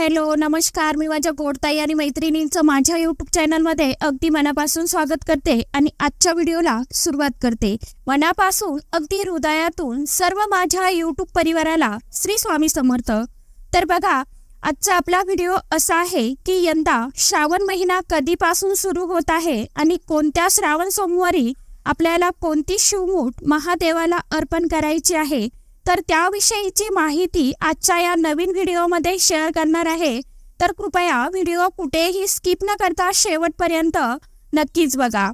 Hello नमस्कार. मी माझ्या गोडताई आणि मैत्रिणींचं माझ्या युट्यूब चॅनलमध्ये अगदी मनापासून स्वागत करते आणि आजच्या व्हिडिओला सुरुवात करते. मनापासून अगदी हृदयातून सर्व माझ्या युट्यूब परिवाराला श्री स्वामी समर्थ. तर बघा आजचा आपला व्हिडिओ असा आहे की यंदा श्रावण महिना कधीपासून सुरू होत आहे आणि कोणत्या श्रावण सोमवारी आपल्याला कोणती शिवमूठ महादेवाला अर्पण करायची आहे तर त्याविषयीची माहिती आजच्या या नवीन व्हिडिओमध्ये शेअर करणार आहे. तर कृपया व्हिडिओ कुठेही स्किप न करता शेवटपर्यंत नक्कीच बघा.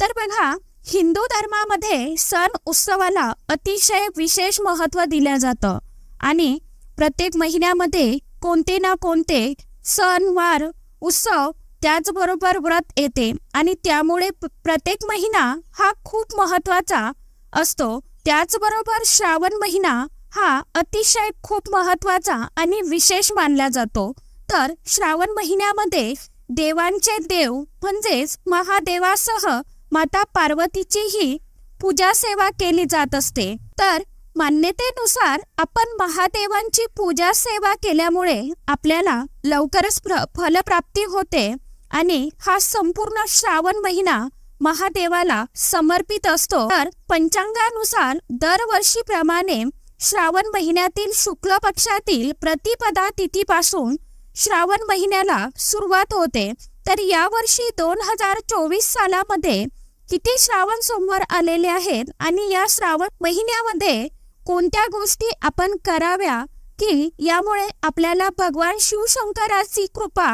तर बघा हिंदू धर्मामध्ये सण उत्सवाला अतिशय विशेष महत्त्व दिलं जातं. आणि प्रत्येक महिन्यामध्ये कोणते ना कोणते सण वार उत्सव त्याचबरोबर व्रत येते. आणि त्यामुळे प्रत्येक महिना हा खूप महत्त्वाचा असतो. त्याचबरोबर श्रावण महिना हा अतिशय खूप महत्त्वाचा आणि विशेष मानला जातो. तर श्रावण महिन्यामध्ये देवांचे देव म्हणजेच महादेवासह माता पार्वतीचीही पूजा सेवा केली जात असते. तर मान्यतेनुसार आपण महादेवांची पूजा सेवा केल्यामुळे आपल्याला लवकरच फलप्राप्ती होते आणि हा संपूर्ण श्रावण महिना महादेवाला समर्पित असतो. तर पंचांगानुसार दरवर्षीप्रमाणे श्रावण महिन्यातील शुक्ल पक्षातील प्रतिपदा तिथीपासून श्रावण महिन्याला सुरुवात होते. तर यावर्षी दोन हजार चोवीस सालामध्ये किती श्रावण सोमवार आलेले आहेत आणि या श्रावण महिन्यामध्ये कोणत्या गोष्टी आपण कराव्या की यामुळे आपल्याला भगवान शिवशंकराची कृपा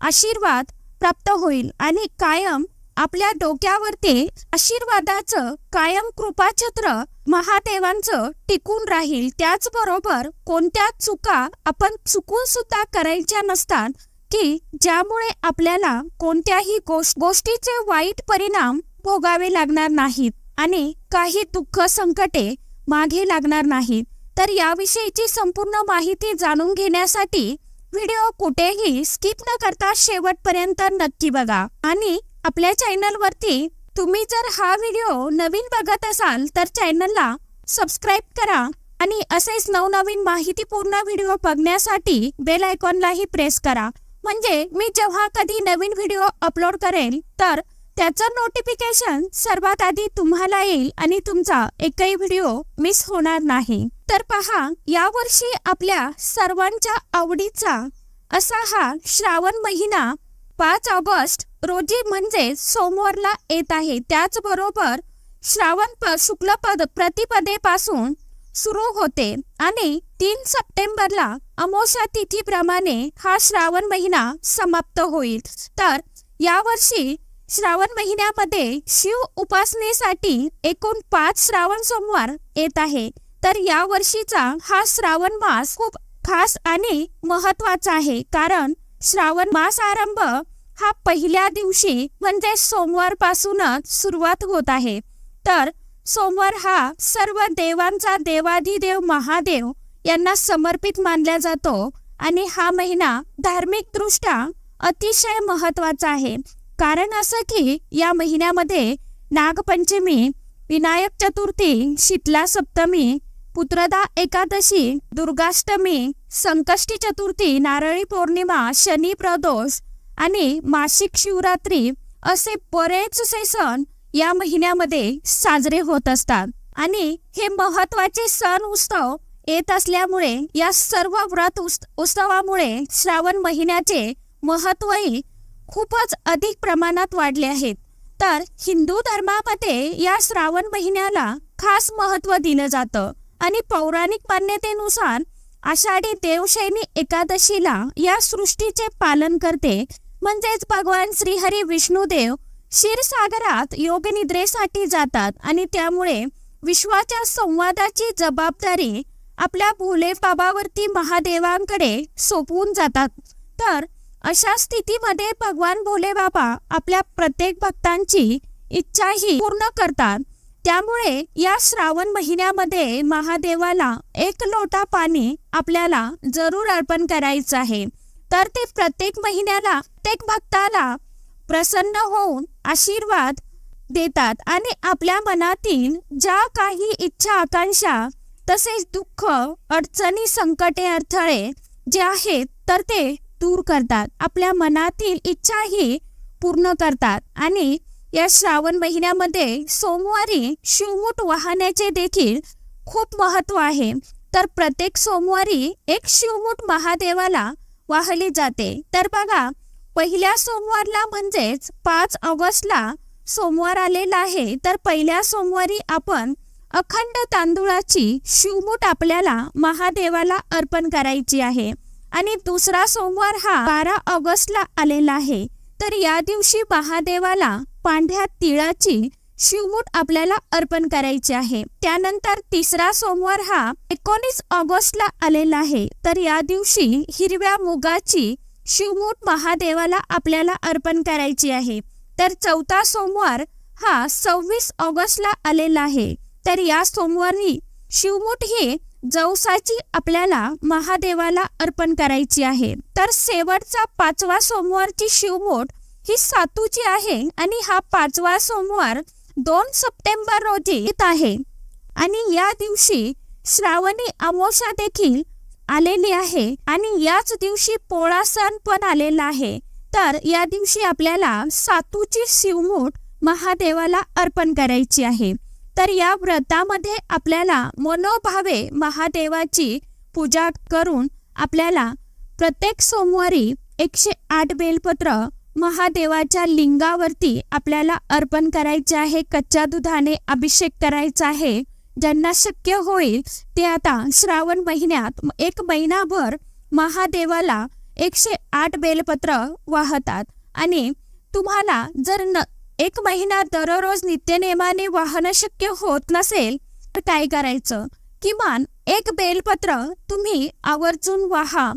आशीर्वाद प्राप्त होईल आणि कायम आपल्या डोक्यावरती आशीर्वादाचं कायम कृपाछत्र महादेवांचं टिकून राहील. त्याचबरोबर कोणत्या चुका आपण चुकून सुद्धा करायच्या नसतात की ज्यामुळे आपल्याला कोणत्याही गोष्ट गोष्टीचे वाईट परिणाम भोगावे लागणार नाहीत आणि काही दुःख संकटे मागे लागणार नाहीत. तर याविषयीची संपूर्ण माहिती जाणून घेण्यासाठी व्हिडिओ कुठेही स्किप न करता शेवटपर्यंत नक्की बघा. आणि आपल्या चॅनलवरती तुम्ही जर हा व्हिडिओ नवीन बघत असाल तर चॅनलला सबस्क्राईब करा आणि असेच नवनवीन माहितीपूर्ण व्हिडिओ बघण्यासाठी बेल आयकॉनलाही प्रेस करा. म्हणजे मी जेव्हा कधी नवीन व्हिडिओ अपलोड करेल तर त्याचं नोटिफिकेशन सर्वात आधी तुम्हाला येईल आणि तुमचा एकही व्हिडिओ मिस होणार नाही. तर पहा यावर्षी आपल्या सर्वांच्या आवडीचा असा हा श्रावण महिना पाच ऑगस्ट रोजी म्हणजे सोमवारला येत आहे. त्याचबरोबर श्रावण प शुक्ल पद प्रतिपदेपासून सुरू होते आणि तीन सप्टेंबरला अमोशा तिथीप्रमाणे हा श्रावण महिना समाप्त होईल. तर यावर्षी श्रावण महिन्यामध्ये शिव उपासनेसाठी एकूण पाच श्रावण सोमवार येत आहे. तर या वर्षीचा हा श्रावण मास खूप खास आणि महत्त्वाचा आहे. कारण श्रावण मास आरंभ हा पहिल्या दिवशी म्हणजे सोमवारपासूनच सुरुवात होत आहे. तर सोमवार हा सर्व देवांचा देवाधिदेव महादेव यांना समर्पित मानला जातो आणि हा महिना धार्मिक दृष्ट्या अतिशय महत्त्वाचा आहे. कारण असं की या महिन्यामध्ये नागपंचमी विनायक चतुर्थी शीतला सप्तमी पुत्रदा एकादशी दुर्गाष्टमी संकष्टी चतुर्थी नारळी पौर्णिमा शनी प्रदोष आणि मासिक शिवरात्री असे बरेचसे सण या महिन्यामध्ये साजरे होत असतात. आणि हे महत्त्वाचे सण उत्सव येत असल्यामुळे या सर्व व्रत उस- उत्सवामुळे श्रावण महिन्याचे महत्वही खूपच अधिक प्रमाणात वाढले आहेत. तर हिंदू धर्मामध्ये या श्रावण महिन्याला खास महत्त्व दिलं जातं. आणि पौराणिक मान्यतेनुसार आषाढी देवशैनी एकादशीला या सृष्टीचे पालन करते. म्हणजेच भगवान श्रीहरी विष्णुदेव क्षीरसागरात योगनिद्रेसाठी जातात आणि त्यामुळे विश्वाच्या संवादाची जबाबदारी आपल्या भोले बाबावरती महादेवांकडे सोपवून जातात. तर अशा स्थितीमध्ये भगवान भोले बाबा आपल्या प्रत्येक भक्तांची इच्छाही पूर्ण करतात. त्यामुळे या श्रावण महिन्यामध्ये महादेवाला एक लोटा पाणी आपल्याला जरूर अर्पण करायचं आहे. तर ते प्रत्येक महिन्याला प्रत्येक भक्ताला प्रसन्न होऊन आशीर्वाद देतात आणि आपल्या मनातील ज्या काही इच्छा आकांक्षा तसेच दुःख अडचणी संकटे अडथळे जे आहेत तर ते दूर करतात. आपल्या मनातील इच्छाही पूर्ण करतात. आणि या श्रावण महिन्यामध्ये सोमवारी शिवमूठ वाहण्याचे देखील खूप महत्त्व आहे. तर प्रत्येक सोमवारी एक शिवमूठ महादेवाला वाहली जाते. तर बघा पहिल्या सोमवारला म्हणजेच पाच ऑगस्टला सोमवार आलेला आहे. तर पहिल्या सोमवारी आपण अखंड तांदूळाची शिवमूठ आपल्याला महादेवाला अर्पण करायची आहे. आणि दुसरा सोमवार हा बारा ऑगस्टला आलेला आहे. तर या दिवशी महादेवाला पांढऱ्या तिळाची शिवमूठ आपल्याला अर्पण करायची आहे. त्यानंतर तिसरा सोमवार हा एकोणीस ऑगस्टला आलेला आहे. तर या दिवशी हिरव्या मुगाची शिवमूठ महादेवाला आपल्याला अर्पण करायची आहे. तर चौथा सोमवार हा सव्वीस ऑगस्टला आलेला आहे. तर या सोमवारी शिवमूठ ही जवसाची आपल्याला महादेवाला अर्पण करायची आहे. तर शेवटचा पाचवा सोमवारची शिवमूठ ही सातूची आहे आणि हा पाचवा सोमवार दोन सप्टेंबर रोजी येत आहे. आणि या दिवशी श्रावणी अमावस्या देखील आलेली आहे आणि याच दिवशी पोळा सण पण आलेला आहे. तर या दिवशी आपल्याला सातूची शिवमूठ महादेवाला अर्पण करायची आहे. तर या व्रतामध्ये आपल्याला मनोभावे महादेवाची पूजा करून आपल्याला प्रत्येक सोमवारी एकशे आठ बेलपत्र महादेवाच्या लिंगावरती आपल्याला अर्पण करायचे आहे. कच्च्या दुधाने अभिषेक करायचा आहे. ज्यांना शक्य होईल ते आता श्रावण महिन्यात एक महिनाभर महादेवाला एकशे आठ बेलपत्र वाहतात. आणि तुम्हाला जर न एक महिना दररोज नित्यनेमाने वाहन शक्य होत नसेल तर काय करायचं? किमान एक बेलपत्र तुम्ही आवर्जून वाहा.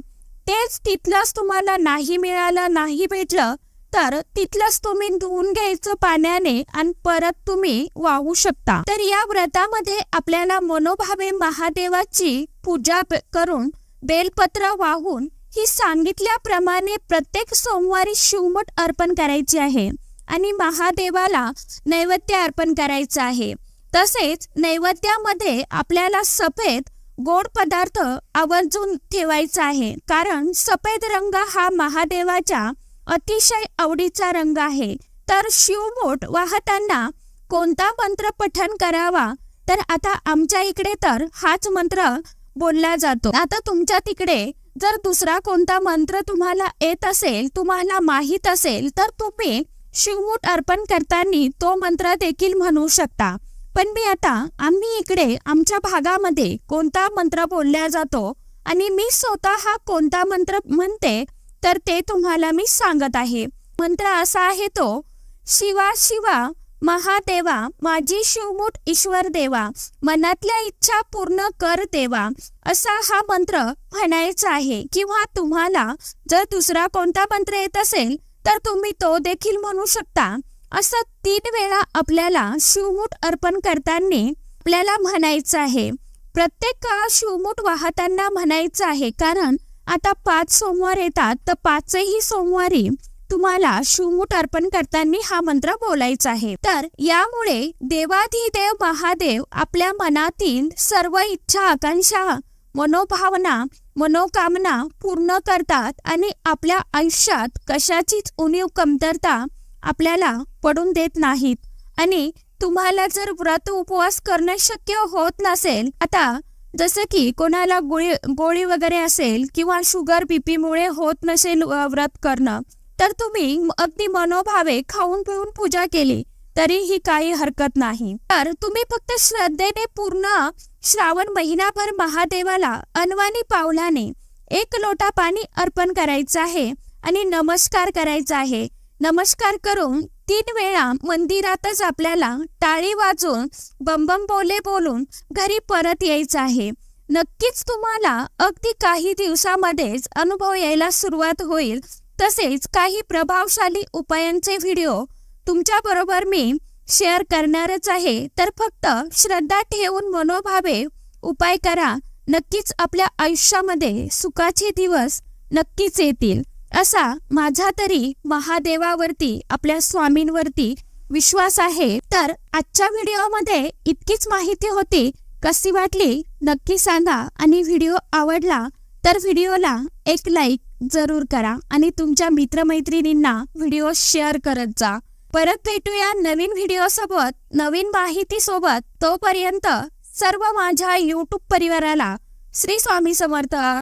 तेच तिथलंच तुम्हाला नाही मिळालं नाही भेटलं तर तिथलंच तुम्ही धुवून घ्यायचं पाण्याने आणि परत तुम्ही वाहू शकता. तर या व्रतामध्ये आपल्याला मनोभावे महादेवाची पूजा करून बेलपत्र वाहून ही सांगितल्याप्रमाणे प्रत्येक सोमवारी शिवमठ अर्पण करायची आहे आणि महादेवाला नैवेद्य अर्पण करायचं आहे. तसेच नैवेद्यामध्ये आपल्याला सफेद गोड पदार्थ आवर्जून ठेवायचा आहे. कारण सफेद रंग हा महादेवाच्या अतिशय आवडीचा रंग आहे. तर शिवबोट वाहताना कोणता मंत्र पठण करावा? तर आता आमच्या इकडे तर हाच मंत्र बोलला जातो. आता तुमच्या तिकडे जर दुसरा कोणता मंत्र तुम्हाला येत असेल तुम्हाला माहीत असेल तर तुम्ही शिवमूठ अर्पण करताना तो मंत्र देखील म्हणू शकता. पण मी आता आम्ही इकडे आमच्या भागामध्ये कोणता मंत्र बोलला जातो आणि मी स्वतः हा कोणता मंत्र म्हणते तर ते तुम्हाला मी सांगत आहे. मंत्र असा आहे तो शिवा शिवा महादेवा माझी शिवमूठ ईश्वर देवा मनातल्या इच्छा पूर्ण कर देवा. असा हा मंत्र म्हणायचा आहे. किंवा तुम्हाला जर दुसरा कोणता मंत्र येत असेल तर तुम्ही तो देखील म्हणू शकता. असं तीन वेळा आपल्याला शिवमूठ अर्पण करताना आपल्याला म्हणायचं आहे. प्रत्येक अ, शिवमूठ वाहताना म्हणायचं आहे. कारण आता पाच सोमवार येतात तर पाचही सोमवारी तुम्हाला शिवमूठ अर्पण करताना हा मंत्र बोलायचा आहे. तर यामुळे देवाधिदेव महादेव आपल्या मनातील सर्व इच्छा आकांक्षा मनोभावना मनोकामना पूर्ण करतात आणि आपल्या आयुष्यात कशाचीच उणीव कमतरता आपल्याला पडून देत नाहीत. आणि तुम्हाला जर व्रत उपवास करणं शक्य होत नसेल आता जसं की कोणाला गोळी गोळी वगैरे असेल किंवा शुगर बीपीमुळे होत नसेल व्रत करणं तर तुम्ही अगदी मनोभावे खाऊन पिऊन पूजा केली तरीही काही हरकत नाही. तर तुम्ही फक्त श्रद्धेने पूर्ण श्रावण महिनाभर महादेवाला अनवानी पावलाने एक लोटा पाणी अर्पण करायचं आहे आणि नमस्कार करायचा आहे. नमस्कार करून तीन वेळा मंदिरातच आपल्याला टाळी वाजवून बंबम बोले बोलून घरी परत यायचं आहे. नक्कीच तुम्हाला अगदी काही दिवसामध्येच अनुभव यायला सुरुवात होईल. तसेच काही प्रभावशाली उपायांचे व्हिडिओ तुमच्या बरोबर मी शेअर करणारच आहे. तर फक्त श्रद्धा ठेवून मनोभावे उपाय करा. नक्कीच आपल्या आयुष्यामध्ये सुखाचे दिवस नक्कीच येतील. असा माझा तरी महादेवावरती आपल्या स्वामींवरती विश्वास आहे. तर आजच्या व्हिडिओमध्ये इतकीच माहिती होती. कशी वाटली? नक्की सांगा. आणि व्हिडिओ आवडला तर व्हिडिओला एक लाईक जरूर करा. आणि तुमच्या मित्रमैत्रिणींना व्हिडिओ शेअर करत जा. परत भेटूया नवीन व्हिडिओ सोबत नवीन माहिती सोबत तोपर्यंत सर्व माझ्या युट्यूब परिवाराला श्री स्वामी समर्थ.